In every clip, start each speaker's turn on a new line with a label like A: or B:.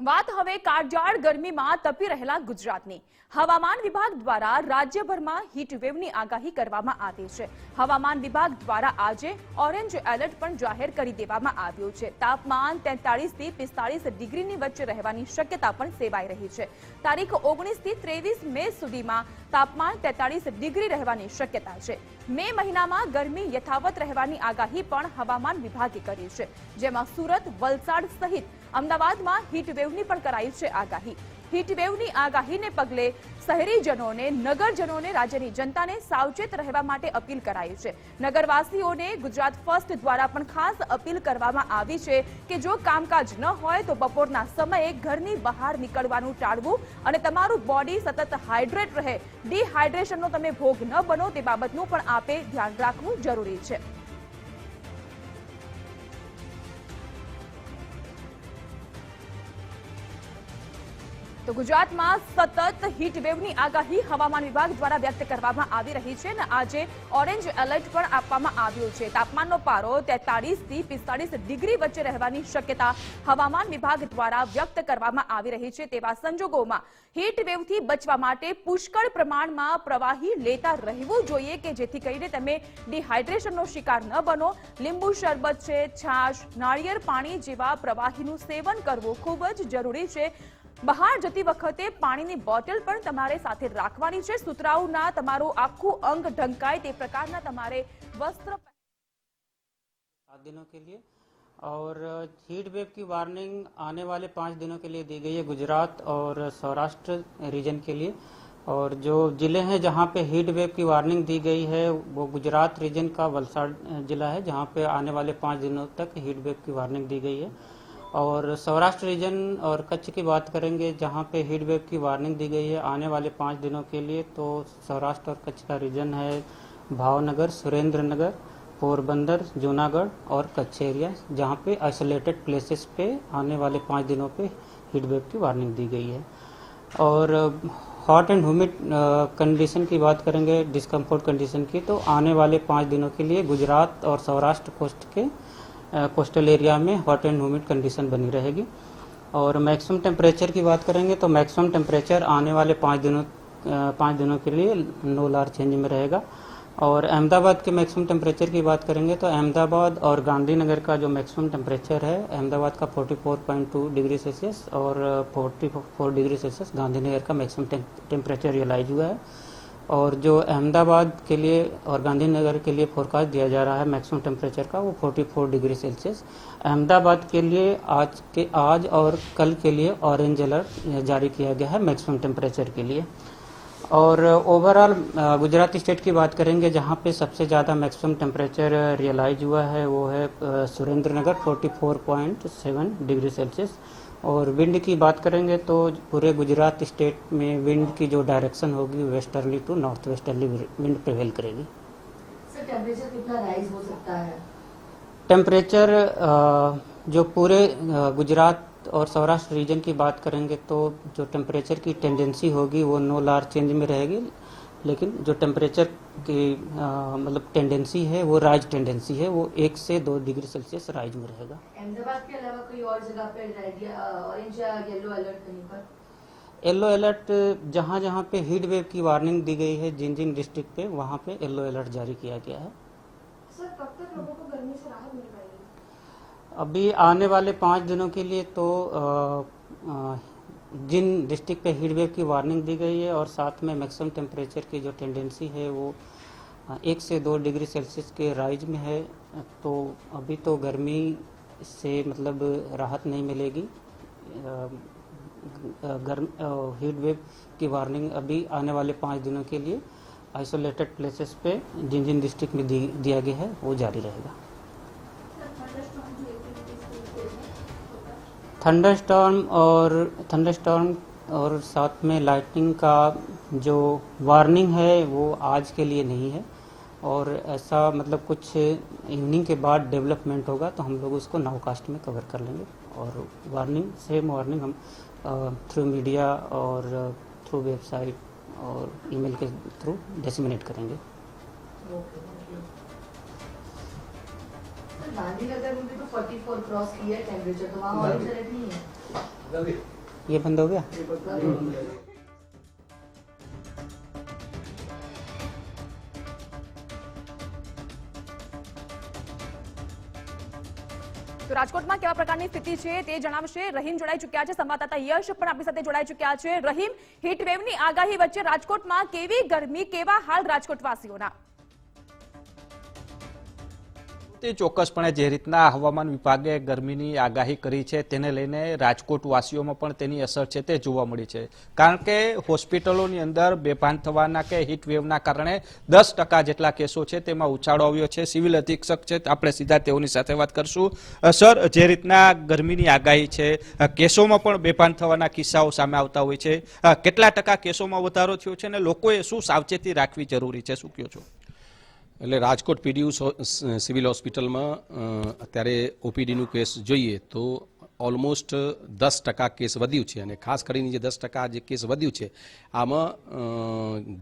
A: વાત હવે કાળજાળ ગરમીમાં તપી રહેલા ગુજરાતની. હવામાન વિભાગ દ્વારા રાજ્યભરમાં હીટવેવની આગાહી કરવામાં આવી છે. હવામાન વિભાગ દ્વારા આજે ઓરેન્જ એલર્ટ પણ જાહેર કરી દેવામાં આવ્યું છે. તાપમાન 43 થી પિસ્તાળીસ ડિગ્રીની વચ્ચે રહેવાની શક્યતા પણ સેવાઈ રહી છે. તારીખ ઓગણીસથી ત્રેવીસ મે સુધીમાં તાપમાન 43 ડિગ્રી રહેવાની શક્યતા છે. મે મહિનામાં ગરમી યથાવત રહેવાની આગાહી પણ હવામાન વિભાગે કરી છે. જેમાં સુરત, વલસાડ સહિત અમદાવાદમાં હીટવેવની પણ કરાઈ છે આગાહી. હીટવેવની આગાહીને પગલે શહેરીજનોને, નગરજનોને, રાજ્યની જનતાને સાવચેત રહેવા માટે અપીલ કરાઈ છે. નગરવાસીઓને ગુજરાત ફર્સ્ટ દ્વારા પણ ખાસ અપીલ કરવામાં આવી છે કે જો કામકાજ ન હોય તો બપોરના સમયે ઘરની બહાર નીકળવાનું ટાળવું અને તમારું બોડી સતત હાઇડ્રેટ રહે. ડિહાઇડ્રેશનનો તમે ભોગ ન બનો તે બાબતનું પણ આપે ધ્યાન રાખવું જરૂરી છે. તો ગુજરાતમાં સતત હીટવેવની આગાહી હવામાન વિભાગ દ્વારા વ્યક્ત કરવામાં આવી રહી છે અને આજે ઓરેન્જ એલર્ટ પણ આપવામાં આવ્યું છે. તાપમાનનો પારો 43 થી પિસ્તાળીસ ડિગ્રી વચ્ચે રહેવાની શક્યતા હવામાન વિભાગ દ્વારા વ્યક્ત કરવામાં આવી રહી છે તેવા સંજોગોમાં હીટવેવથી બચવા માટે પુષ્કળ પ્રમાણમાં પ્રવાહી લેતા રહેવું જોઈએ કે જેથી કરીને તમે ડિહાઇડ્રેશનનો શિકાર ન બનો. લીંબુ શરબત છે, છાશ, નાળિયેર પાણી જેવા પ્રવાહીનું સેવન કરવું ખૂબ જ જરૂરી છે. બહાર જતી વખતે પાણીની બોટલ પણ તમારે સાથે રાખવાની છે સુતરાઉના તમારું આખું અંગ ઢંકાય તે પ્રકારના તમારે વસ્ત્ર
B: सात दिनों के लिए और हीट वेव की वार्निंग आने वाले पाँच दिनों के लिए दी गई है गुजरात और सौराष्ट्र रीजन के लिए और जो ज़िले हैं जहाँ पे हीट वेव की वार्निंग दी गई है वो गुजरात रीजन का वलसाड जिला है जहाँ पे आने वाले पाँच दिनों तक हीट वेव की वार्निंग दी गई है और सौराष्ट्र रीजन और कच्छ की बात करेंगे, जहाँ पे हीट वेव की वार्निंग दी गई है आने वाले पाँच दिनों के लिए तो सौराष्ट्र और कच्छ का रीजन है भावनगर सुरेंद्र नगर पोरबंदर, जूनागढ़ और कच्छ एरिया जहाँ पे आइसोलेटेड प्लेसेस पे आने वाले पाँच दिनों पे हीट वेव की वार्निंग दी गई है। और हॉट एंड ह्यूमिड कंडीशन की बात करेंगे डिस्कम्फर्ट कंडीशन की तो आने वाले पाँच दिनों के लिए गुजरात और सौराष्ट्र कोस्ट के कोस्टल एरिया में हॉट एंड ह्यूमिड कंडीशन बनी रहेगी। और मैक्सिमम टेम्परेचर की बात करेंगे तो मैक्सिमम टेम्परेचर आने वाले पाँच दिनों पाँच दिनों के लिए नो लार चेंज में रहेगा। और अहमदाबाद के मैक्सिमम टेम्परेचर की बात करेंगे तो अहमदाबाद और गांधीनगर का जो मैक्सिमम टेम्परेचर है, अहमदाबाद का 44.2 डिग्री सेल्सियस और 44 डिग्री सेल्सियस गांधीनगर का मैक्सिमम टेम्परेचर रियलाइज़ हुआ है। और जो अहमदाबाद के लिए और गांधीनगर के लिए फोरकास्ट दिया जा रहा है मैक्सिमम टेम्परेचर का, वो 44 डिग्री सेल्सियस अहमदाबाद के लिए आज के, आज और कल के लिए ऑरेंज अलर्ट जारी किया गया है मैक्सिमम टेम्परेचर के लिए. और ओवरऑल गुजरात स्टेट की बात करेंगे, जहाँ पे सबसे ज़्यादा मैक्सिमम टेम्परेचर रियलाइज़ हुआ है, वो है सुरेंद्र नगर 44.7 डिग्री सेल्सियस और विंड की बात करेंगे तो पूरे गुजरात स्टेट में विंड की जो डायरेक्शन होगी westerly to north westerly wind prevail करेगी।
C: सर टेम्परेचर कितना राइज हो सकता है?
B: टेम्परेचर जो पूरे गुजरात और सौराष्ट्र रीजन की बात करेंगे तो जो टेम्परेचर की टेंडेंसी होगी वो नो लार्ज चेंज में रहेगी। लेकिन जो टेम्परेचर की मतलब टेंडेंसी है वो राइज टेंडेंसी है वो एक से दो डिग्री सेल्सियस राइज में रहेगा।
C: अहमदाबाद के अलावा कोई और जगह पे ऑरेंज या येलो अलर्ट कहीं पर?
B: येलो अलर्ट जहाँ जहाँ पे हीट वेव की वार्निंग दी गई है जिन जिन डिस्ट्रिक्ट पे वहाँ पे येलो अलर्ट जारी किया गया है।
C: सर कब तक लोगों को गर्मी से राहत मिल पाएगी?
B: अभी आने वाले पाँच दिनों के लिए तो अ, अ, जिन डिस्ट्रिक्ट पे हीट वेव की वार्निंग दी गई है और साथ में मैक्सिमम टेम्परेचर की जो टेंडेंसी है वो एक से दो डिग्री सेल्सियस के राइज में है तो अभी तो गर्मी से मतलब राहत नहीं मिलेगी। गर्म हीट वेव की वार्निंग अभी आने वाले पाँच दिनों के लिए आइसोलेटेड प्लेसेस पे जिन जिन डिस्ट्रिक्ट में दिया गया है वो जारी रहेगा। थंडरस्टॉर्म और थंडरस्टॉर्म और साथ में लाइटनिंग का जो वार्निंग है, वो आज के लिए नहीं है। और ऐसा मतलब कुछ इवनिंग के बाद डेवलपमेंट होगा तो हम लोग उसको नाउकास्ट में कवर कर लेंगे। और वार्निंग सेम वार्निंग हम थ्रू मीडिया और थ्रू वेबसाइट और ईमेल के थ्रू डिसमिनेट करेंगे।
C: सर गांधीनगर में भी तो 44 क्रॉस किया है टेम्परेचर तो वहाँ ऑरेंज अलर्ट नहीं है
B: ये बंद हो गया
A: તો રાજકોટમાં કેવા પ્રકારની સ્થિતિ છે તે જણાવશે રહીમ જોડાઈ ચુક્યા છે સંવાદદાતા યશ પણ આપણી સાથે જોડાઈ ચુક્યા છે રહીમ હીટવેવની આગાહી વચ્ચે રાજકોટમાં કેવી ગરમી કેવા હાલ રાજકોટવાસીઓના
D: તે ચોક્કસપણે જે રીતના હવામાન વિભાગે ગરમીની આગાહી કરી છે તેને લઈને રાજકોટ વાસીઓમાં પણ તેની અસર છે તે જોવા મળી છે. કારણ કે હોસ્પિટલોની અંદર બેભાન થવાના કે હીટવેવના કારણે દસ ટકા જેટલા કેસો છે તેમાં ઉછાળો આવ્યો છે. સિવિલ અધિક્ષક છે, આપણે સીધા તેઓની સાથે વાત કરશું. સર, જે રીતના ગરમીની આગાહી છે કેસોમાં પણ બેભાન થવાના કિસ્સાઓ સામે આવતા હોય છે. કેટલા ટકા કેસોમાં વધારો થયો છે અને લોકોએ શું સાવચેતી રાખવી જરૂરી છે? શું કહો છો?
E: એટલે રાજકોટ પીડીયુ સિવિલ હોસ્પિટલમાં અત્યારે ઓપીડીનું કેસ જોઈએ તો ઓલમોસ્ટ દસ ટકા કેસ વધ્યું છે અને ખાસ કરીને જે દસ ટકા જે કેસ વધ્યું છે, આમાં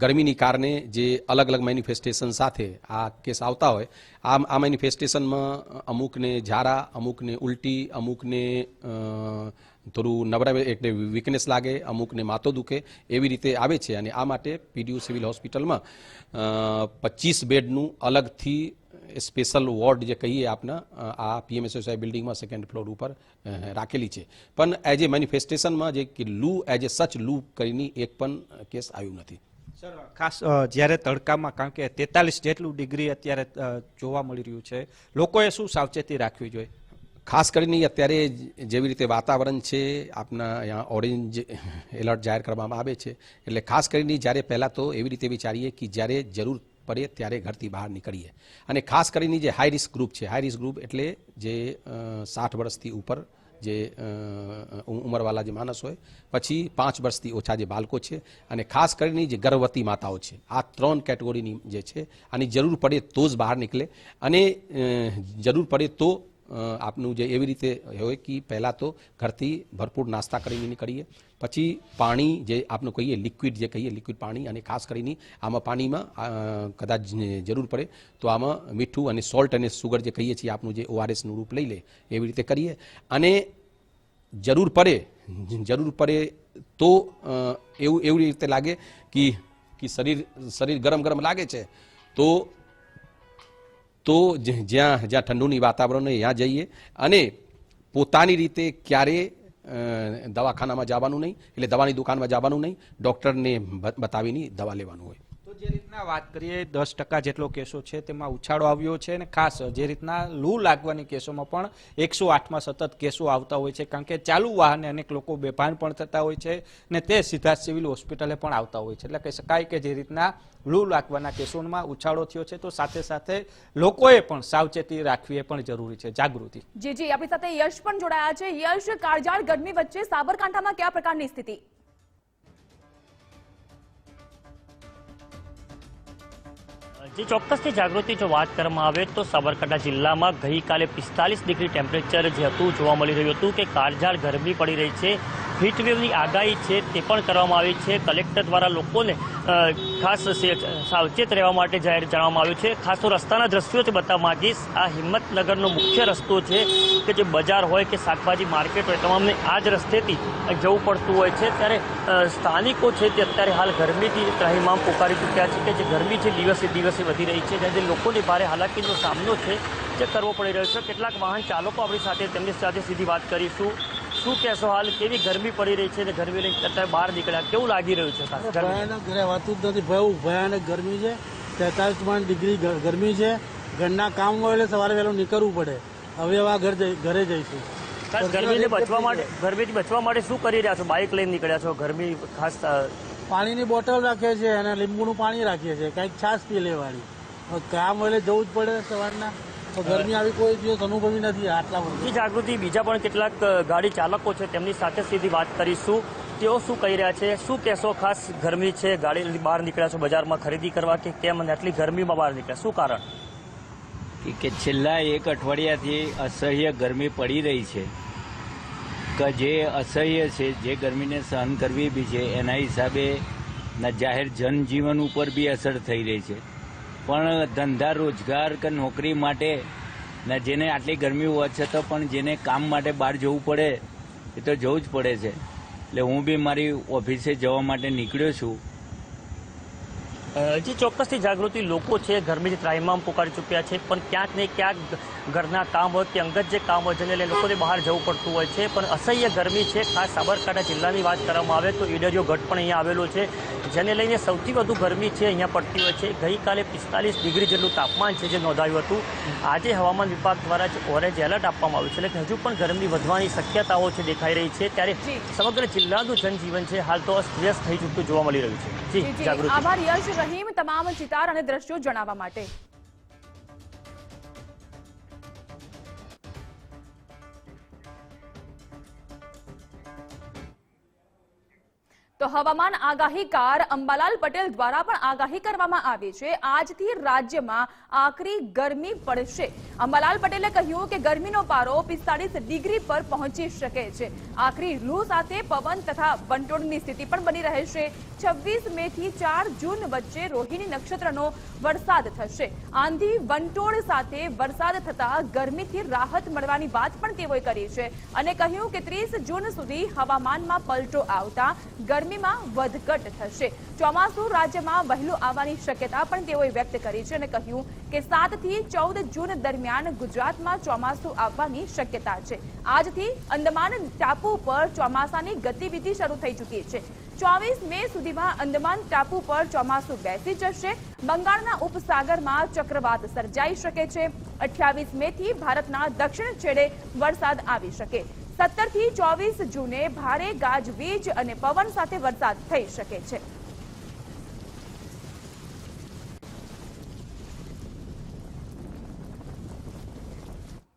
E: ગરમીની કારણે જે અલગ અલગ મેનિફેસ્ટેશન સાથે આ કેસ આવતા હોય આ આ મેનિફેસ્ટેશનમાં અમુકને ઝારા, અમુકને ઉલટી, અમુકને થોડું નબળા એટલે વીકનેસ લાગે, અમુકને માથો દુખે, એવી રીતે આવે છે. અને આ માટે પીડીયુ સિવિલ હોસ્પિટલમાં પચીસ બેડનું અલગથી સ્પેશિયલ વોર્ડ જે કહીએ આપના આ પીએમએસએસઆઈ બિલ્ડિંગમાં સેકન્ડ ફ્લોર ઉપર રાખેલી છે. પણ એઝ એ મેનિફેસ્ટેશનમાં જે કે લૂ એઝ એ સચ લૂ કરીને એક પણ કેસ આવ્યું નથી.
D: સર, ખાસ જ્યારે તડકામાં, કારણ કે તેતાલીસ જેટલું ડિગ્રી અત્યારે જોવા મળી રહ્યું છે, લોકોએ શું સાવચેતી રાખવી જોઈએ?
E: ખાસ કરીને અત્યારે જેવી રીતે વાતાવરણ છે, આપના અહીંયા ઓરેન્જ એલર્ટ જાહેર કરવામાં આવે છે, એટલે ખાસ કરીને જ્યારે પહેલાં તો એવી રીતે વિચારીએ કે જ્યારે જરૂર પડે ત્યારે ઘરથી બહાર નીકળીએ. અને ખાસ કરીને જે હાઈ રિસ્ક ગ્રુપ છે હાઈ રિસ્ક ગ્રુપ એટલે જે સાઠ વર્ષથી ઉપર જે ઉંમરવાળા જે માણસ હોય, પછી પાંચ વર્ષથી ઓછા જે બાળકો છે, અને ખાસ કરીને જે ગર્ભવતી માતાઓ છે, આ ત્રણ કેટેગરીની જે છે, આની જરૂર પડે તો જ બહાર નીકળે. અને જરૂર પડે તો આપનું જે એવી રીતે હોય કે પહેલાં તો ઘરથી ભરપૂર નાસ્તા કરીને નીકળીએ. પછી પાણી જે આપનું કહીએ લિક્વિડ જે કહીએ લિક્વિડ પાણી અને ખાસ કરીને આમાં પાણીમાં કદાચ જરૂર પડે તો આમાં મીઠું અને સોલ્ટ અને સુગર જે કહીએ છીએ આપનું જે ઓઆરએસનું રૂપ લઈ લે, એવી રીતે કરીએ. અને જરૂર પડે જરૂર પડે તો એવું, એવી રીતે લાગે કે શરીર શરીર ગરમ ગરમ લાગે છે, તો તો જ્યાં જ્યાં ઠંડુની વાતાવરણ હોય ત્યાં જઈએ. અને પોતાની રીતે ક્યારે દવાખાનામાં જવાનું નહીં, એટલે દવાની દુકાનમાં જવાનું નહીં. ડૉક્ટરને બતાવીને દવા લેવાનું હોય.
D: રીતના વાત કરીએ, દસ ટકા જેટલો કેસો છે તેમાં ઉછાળો આવ્યો છે અને ખાસ જે રીતના લૂ લાગવાની કેસોમાં પણ એકસો આઠમાં સતત કેસો આવતા હોય છે, કારણ કે ચાલુ વાહને અનેક લોકો બેભાન પણ થતા હોય છે ને તે સીધા સિવિલ હોસ્પિટલે પણ આવતા હોય છે. એટલે કહી શકાય કે જે રીતના લૂ લાગવાના કેસોમાં ઉછાળો થયો છે, તો સાથે સાથે લોકોએ પણ સાવચેતી રાખવી એ પણ જરૂરી છે. જાગૃતિ.
A: જી જી. આપણી સાથે યશ પણ જોડાયા છે. યશ, કાળજાળ, ગરમી વચ્ચે સાબરકાંઠામાં કયા પ્રકારની સ્થિતિ?
F: જે ચોક્કસથી જાગૃતિ જો વાત કરવામાં આવે તો સાબરકાંઠા જિલ્લામાં ગઈકાલે પિસ્તાલીસ ડિગ્રી ટેમ્પરેચર જે હતું, જોવા મળી રહ્યું હતું કે કાળઝાળ ગરમી પડી રહી છે. હીટવેવની આગાહી છે તે પણ કરવામાં આવી છે. કલેક્ટર દ્વારા લોકોને ખાસ સાવચેત રહેવા માટે જાહેર જણાવવામાં આવ્યું છે. ખાસ તો રસ્તાના દ્રશ્યો જ બતાવવા માંગીશ આ હિંમતનગરનો મુખ્ય રસ્તો છે કે જે બજાર હોય કે શાકભાજી માર્કેટ હોય, તમામને આ જ રસ્તેથી જવું પડતું હોય છે. ત્યારે સ્થાનિકો છે તે અત્યારે હાલ ગરમીથી ત્રાહીમામ પોકારી ચૂક્યા છે કે જે ગરમી છે દિવસે દિવસે વધી રહી છે. જે લોકોને ભારે હાલાકીનો સામનો છે જે કરવો પડી રહ્યો છે. કેટલાક વાહન ચાલકો આપણી સાથે તેમની સાથે સીધી વાત કરીશું. શું કહેશો હાલ? કેવી ગરમી પડી રહી છે અને ગરમી લઈને અત્યારે બહાર નીકળ્યા? કેવું લાગી રહ્યું છે
G: ભયાનક ઘરે રહેવાતું જ નથી બહુ ભયાનક ગરમી છે. તેતાલીસ પાંચ ડિગ્રી ગરમી છે. ઘરના કામ હોય એટલે સવારે વહેલું નીકળવું પડે. હવે આ ઘર ઘરે જઈશું.
F: ગરમીને બચવા માટે ગરમીથી બચવા માટે શું કરી રહ્યા છો? બાઇક લઈને નીકળ્યા છો ગરમી ખાસ
G: પાણીની બોટલ રાખીએ છીએ અને લીંબુનું પાણી રાખીએ છીએ કંઈક છાશ પી લેવાની કામ એટલે જવું જ પડે સવારના. તો ગરમી આવી કોઈ દિવસ અનુભવી નથી આટલા વર્ષ.
F: જાગૃતિ બીજા પણ કેટલાક ગાડી ચાલકો છે તેમની સાથે સીધી વાત કરીશું. તેઓ શું કહી રહ્યા છે? શું કહેશો? ખાસ ગરમી છે ગાડી બહાર નીકળ્યા છો બજારમાં ખરીદી કરવા કે કેમ અને આટલી ગરમીમાં બહાર નીકળ્યા? શું કારણ?
H: કે કે છેલ્લા એક અઠવાડિયાથી અસહ્ય ગરમી પડી રહી છે. કે જે અસહ્ય છે જે ગરમીને સહન કરવી બી છે એના હિસાબે જાહેર જનજીવન ઉપર બી અસર થઈ રહી છે. પણ ધંધા, રોજગાર કે નોકરી માટે ને જેને આટલી ગરમી હોવા છતાં પણ જેને કામ માટે બહાર જવું પડે, એ તો જવું જ પડે છે. એટલે હું બી મારી ઓફિસે જવા માટે નીકળ્યો છું.
F: હજી ચોક્કસથી જાગૃતિ લોકો છે ગરમીની ત્રાહિમામ પોકારી ચૂક્યા છે, પણ ક્યાંક ને ક્યાંક ઘરના કામ હોય કે અંગત જે કામ હોય જેને લઈને લોકોને બહાર જવું પડતું હોય છે. પણ અસહ્ય ગરમી છે ખાસ સાબરકાંઠા જિલ્લાની વાત કરવામાં આવે તો ઈડરિયો ઘટ પણ અહીંયા આવેલો છે જેને લઈને સૌથી વધુ ગરમી છે અહીંયા પડતી હોય છે. ગઈકાલે પિસ્તાલીસ ડિગ્રી જેટલું તાપમાન છે જે નોંધાયું હતું. આજે હવામાન વિભાગ દ્વારા જ ઓરેન્જ એલર્ટ આપવામાં આવ્યું છે એટલે કે હજુ પણ ગરમી વધવાની શક્યતાઓ છે દેખાઈ રહી છે. ત્યારે સમગ્ર જિલ્લાનું જનજીવન છે હાલ તો અસ્તવ્યસ્ત થઈ ચૂકતું જોવા મળી રહ્યું છે.
A: જી.
F: જાગૃતિ.
A: આભાર યશ રહીમ તમામ ચિતાર અને દ્રશ્યો જણાવવા માટે. તો હવામાન આગાહીકાર અંબાલાલ પટેલ દ્વારા પણ આગાહી કરવામાં આવી છે. આજથી રાજ્યમાં આકરી ગરમી પડશે. અંબાલાલ પટેલે કહ્યું કે ગરમીનો પારો પિસ્તાળીસ ડિગ્રી પર પહોંચી શકે છે. આકરી લૂ સાથે પવન તથા વંટોળની સ્થિતિ પણ બની રહેશે છવ્વીસ મે થી ચાર જૂન વચ્ચે રોહિણી નક્ષત્રનો વરસાદ થશે. આંધી વંટોળ સાથે વરસાદ થતા ગરમીથી રાહત મળવાની વાત પણ તેઓએ કરી છે અને કહ્યું કે ત્રીસ જૂન સુધી હવામાનમાં પલટો આવતા ગરમીમાં વધઘટ થશે. ચોમાસું રાજ્યમાં વહેલું આવવાની શક્યતા પણ તેઓએ વ્યક્ત કરી છે અને કહ્યું કે સાતથી ચૌદ જૂન દરમિયાન ગુજરાતમાં ચોમાસું આવવાની શક્યતા છે. આજથી અંદમાન ટાપુ પર ચોમાસાની ગતિવિધિ શરૂ થઈ ચૂકી છે. ચોવીસ મે સુધીમાં અંદમાન ટાપુ પર ચોમાસું બેસી જશે. બંગાળના ઉપસાગરમાં ચક્રવાત સર્જાઈ શકે છે. અઠ્યાવીસ મે થી ભારતના દક્ષિણ છેડે વરસાદ આવી શકે. સત્તરથી ચોવીસ જૂને ભારે ગાજવીજ અને પવન સાથે વરસાદ થઈ શકે છે.